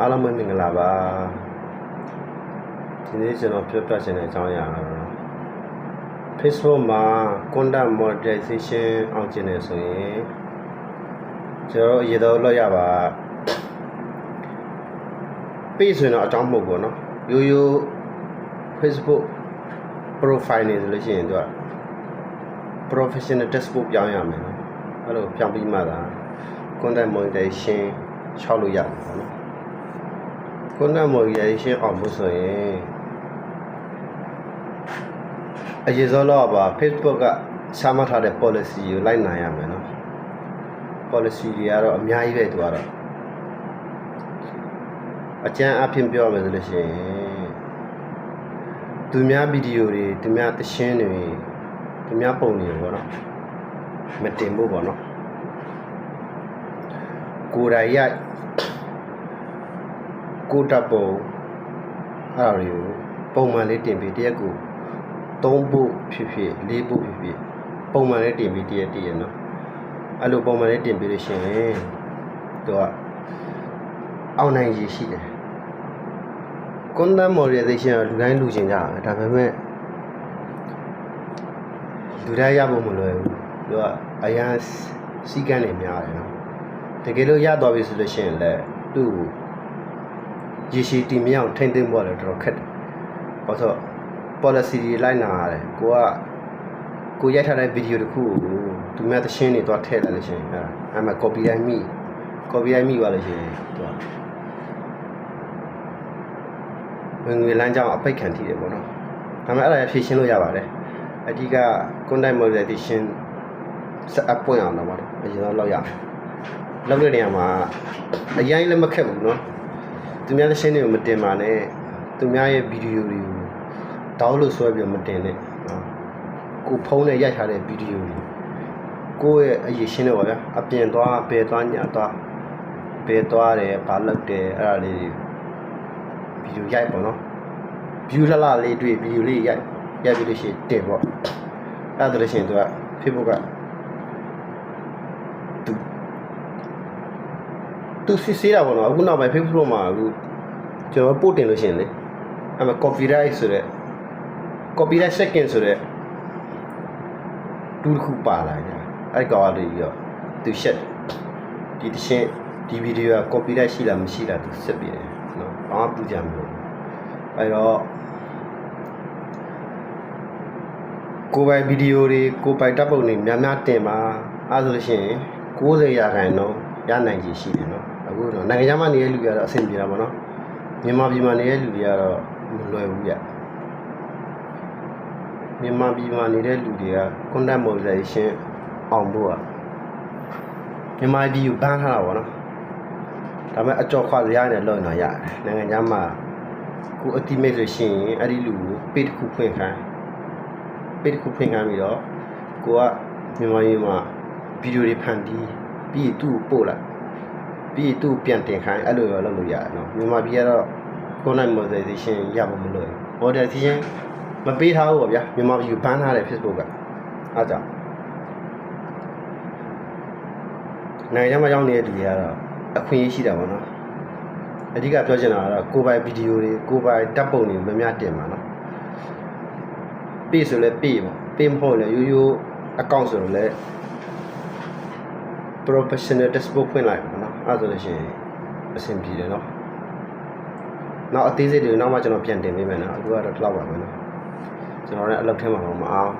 အားလုံးပဲမင်္ဂလာပါဒီနေ့ကျွန်တော်ပြောပြချင်တဲ့အကြောင်းအရာကတော့ Facebook မှာ content monetization အောင်ကျင်နေဆိုရင်ကျွန်တော်အရေးတော့လောက်ရပါ page ဆိုရင်တော့အကြောင်းမဟုတ်ဘူးเนาะရိုးရိုး Facebook profile နေဆိုလို့ရှိရင်သူက professional dashboard ပြောင်းရမယ်เนาะအဲ့လိုပြောင်းပြီးမှသာ content monetization ချောက်လို့ရတယ် ခုနမော်ရီရရှင်းအောင်ဖို့ဆိုရင်အရေးစောတော့ပါ Facebook ကချမှတ်ထားတဲ့ policy ကိုလိုက်နိုင်ရမယ်နော် policy တွေကတော့အများကြီးပဲသူကတော့အကျန်းအဖြစ်ပြောရမယ်ဆိုလို့ရှိရင်သူများဗီဒီယိုတွေသူများသရှင်းတွေသူများပုံတွေပေါ့နော်မတင်ဖို့ပေါ့နော်ကိုယ်တိုင်ရ က်ကိုယ်တပ်ပုံအဲ့ဒါတွေကိုပုံမှန်လေးတင်ပြီးတရက်ကို၃ဖို့ဖြစ်ဖြစ်၄ဖို့ဖြစ်ဖြစ်ပုံမှန်လေးတင်ပြီးတရက်တရက်နော်အဲ့လိုပုံမှန်လေးတင်ပြီးလို့ရှိရင်သူကအောင်နိုင်ရည်ရှိတယ် content monetization ကလူတိုင်းလူချင်းကြတာပဲဒါပေမဲ့လူတိုင်းရဖို့မလွယ်ဘူးသူကအရန်စီကန်းနေများတယ်နော်တကယ်လို့ရသွားပြီဆိုလို့ရှိရင်လည်းသူ့ကို ရေရှည်တည်မြောက်ထိမ့်သိမ့်ဖို့လည်းတော်တော်ခက်တယ်။ဘာလို့ policy တွေလိုက်နာရတယ်။ကိုကကိုရိုက်ထားတဲ့ဗီဒီယိုတစ်ခုကိုသူများသရှင်တွေတော့ထည့်လိုက်လို့ရှိရင်အဲ့ဒါအဲ့မှာ copyright မိ copyright မိသွားလို့ရှိရင်သူကဝင်ငွေလမ်းကြောင်းအပိတ်ခံထိတယ်ပေါ့နော်။ဒါပေမဲ့အဲ့ဒါရဖြည့်ရှင်းလို့ရပါတယ်။အဓိက content monetization set up ပွင့်အောင်တော့ပါတယ်။အရင်တော့လောက်ရအောင်။လောက်တဲ့နေရာမှာအရင်လည်းမခက်ဘူးနော်။ သူများတဲ့ရှင်းတွေကိုမတင်ပါနဲ့သူများရဲ့ဗီဒီယိုတွေကိုဒေါင်းလို့ဆွဲပြီးတော့မတင်နဲ့နော်ကိုဖုန်းနဲ့ရိုက်ထားတဲ့ဗီဒီယိုတွေကိုယ့်ရဲ့အရေးရှင်းတော့ပါဗျာအပြင်သွားဘယ်သွားညာသွားဘယ်သွားတယ်ဘာလုပ်တယ်အဲ့ဒါလေးတွေဗီဒီယိုရိုက်ပေါ့နော် view လှလှလေးတွေ့ဗီဒီယိုလေးရိုက်ရိုက်ပြီးလို့ရှိရင်တင်ပေါ့အဲ့ဒါလို့ရှိရင်သူက Facebook ကသူ သူစစ်ဆေးတာပေါ့နော်အခုနောက်ပိုင်း Facebook မှာအခုကျွန်တော်ပို့တင်လို့ရှိရင်လေအဲ့မှာ copyright ဆိုတဲ့ copyright second ဆိုတဲ့တူတစ်ခုပါလာကြအဲ့ကောင်လေးပြီးတော့သူရှက်ဒီတရှင်းဒီဗီဒီယိုက copyright ရှိလားမရှိလားသူစစ်ပြီးတယ်နော်ဘာမှပူကြမလို့အဲ့တော့ကိုယ်ပိုင်ဗီဒီယိုတွေကိုယ်ပိုင်တပ်ပုံတွေများများတင်ပါအဲ့ဆိုလို့ရှိရင်90ရာခိုင်နှုန်းရနိုင်ကြီးရှိတယ်နော် အခုတော့နိုင်ငံခြားမှာနေတဲ့လူတွေကတော့အဆင်ပြေတာပေါ့နော်မြန်မာပြည်မှာနေတဲ့လူတွေကတော့မလွယ်ဘူးကြမြန်မာပြည်မှာနေတဲ့လူတွေက content monetization အောင်ဖို့อ่ะမြန်မာပြည်ကိုဘန်းထားတာပေါ့နော်ဒါပေမဲ့အကြော်ခွာစရာနဲ့လွတ်နေရတယ်နိုင်ငံခြားမှာကိုအတိမိတ်ဆိုရှင်အဲ့ဒီလူကိုပေးတစ်ခုဖွင့်ခိုင်းပေးတစ်ခုဖွင့်ခိုင်းပြီးတော့ကိုကမြန်မာပြည်မှာဗီဒီယိုတွေဖန်တီးပြီးသူ့ကိုပို့လိုက် ပြီးသူ့ကိုပြန်တင်ခိုင်းအဲ့လိုရောလုပ်လို့ရတယ်နော်မြန်မာပြည်ကတော့ content monetization ရဖို့မလွယ်ဘူး monetization မပေးထားဘူးပေါ့ဗျာမြန်မာပြည်ကိုဘန်းထားတယ် Facebook ကအားကြောင့်နိုင်ငံခြားမှာရောက်နေတဲ့လူတွေကတော့အခွင့်အရေးရှိတာပေါ့နော်အဓိကပြောချင်တာကတော့ကိုယ်ပိုင်ဗီဒီယိုတွေကိုယ်ပိုင်တပ်ပုံတွေမများတင်ပါနော်ပေးဆိုလဲပေးပေါ့ပေးမဟုတ်လဲရိုးရိုးအကောင့်ဆိုတော့လဲ professional dashboard ဖွင့်လိုက်ပါနော် အဲ့ဒါဆိုလို့ရှိရင်အဆင်ပြေတယ်နော်နောက်အသေးစိတ်တွေနောက်မှကျွန်တော်ပြန်တင်ပေးမယ်နော်အခုကတော့ဒီလောက်ပါပဲနော်ကျွန်တော်လည်းအလုပ်ထဲမှာမအောင်